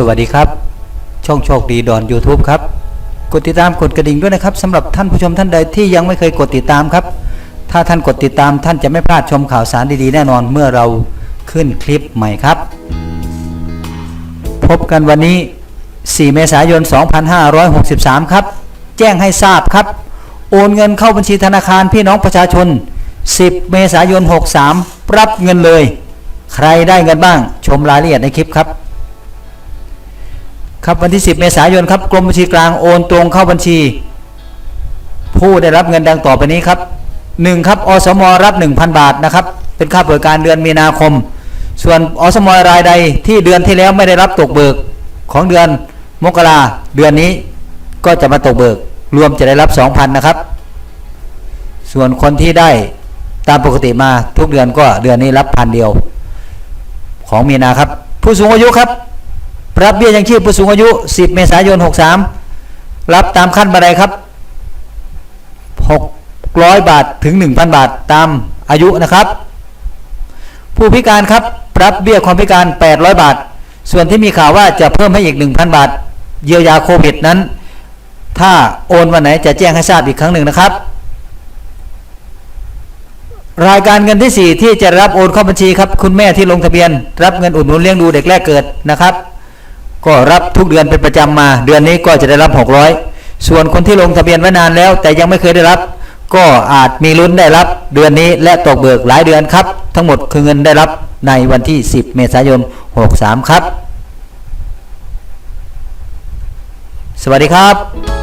สวัสดีครับ ช่องโชคดีดอน YouTube ครับ กดติดตามกดกระดิ่งด้วยนะครับสำหรับท่านผู้ชมท่านใดที่ยังไม่เคยกดติดตามครับ ถ้าท่านกดติดตามท่านจะไม่พลาดชมข่าวสารดีๆแน่นอนเมื่อเราขึ้นคลิปใหม่ครับ พบกันวันนี้ 4 เมษายน 2563 ครับ แจ้งให้ทราบครับ โอนเงินเข้าบัญชีธนาคารพี่น้องประชาชน 10 เมษายน 63 รับเงินเลย ใครได้เงินบ้างชมรายละเอียดในคลิปครับ ครับวันที่ 10 เมษายนครับกรมบัญชีกลางโอนตรงเข้าบัญชี ผู้ได้รับเงินดังต่อไปนี้ครับ 1. ครับอสมรับ 1,000 บาทนะครับ เป็นค่าบริการเดือนมีนาคม ส่วนอสมรายใดที่เดือนที่แล้วไม่ได้รับตกเบิกของเดือนมกราเดือนนี้ก็จะมาตกเบิก รวมจะได้รับ 2,000นะครับ ส่วนคนที่ได้ตามปกติมาทุกเดือนก็เดือนนี้รับพันเดียว ของมีนาครับ ผู้สูงอายุครับ รับเบี้ยยังชีพผู้สูงอายุ 10 เมษายน 63 รับตามขั้นบันไดครับ 600 บาทถึง 1,000 บาทตามอายุนะครับ ผู้พิการครับรับเบี้ยความพิการ 800 บาท ส่วนที่มีข่าวว่าจะเพิ่มให้อีก 1,000 บาท เยียวยาโควิดนั้น ถ้าโอนวันไหนจะแจ้งให้ทราบอีกครั้งหนึ่งนะครับ รายการเงินที่ 4 ที่จะรับโอนเข้าบัญชีครับ คุณแม่ที่ลงทะเบียน รับเงินอุดหนุนเลี้ยงดูเด็กแรกเกิดนะครับ ก็รับทุกเดือนเป็นประจำมา เดือนนี้ก็จะได้รับ 600 ส่วนคนที่ลงทะเบียนไว้นานแล้ว แต่ยังไม่เคยได้รับ ก็อาจมีลุ้นได้รับเดือนนี้และตกเบิกหลายเดือนครับ ทั้งหมดคือเงินได้รับในวันที่ 10 เมษายน 63 ครับ สวัสดีครับ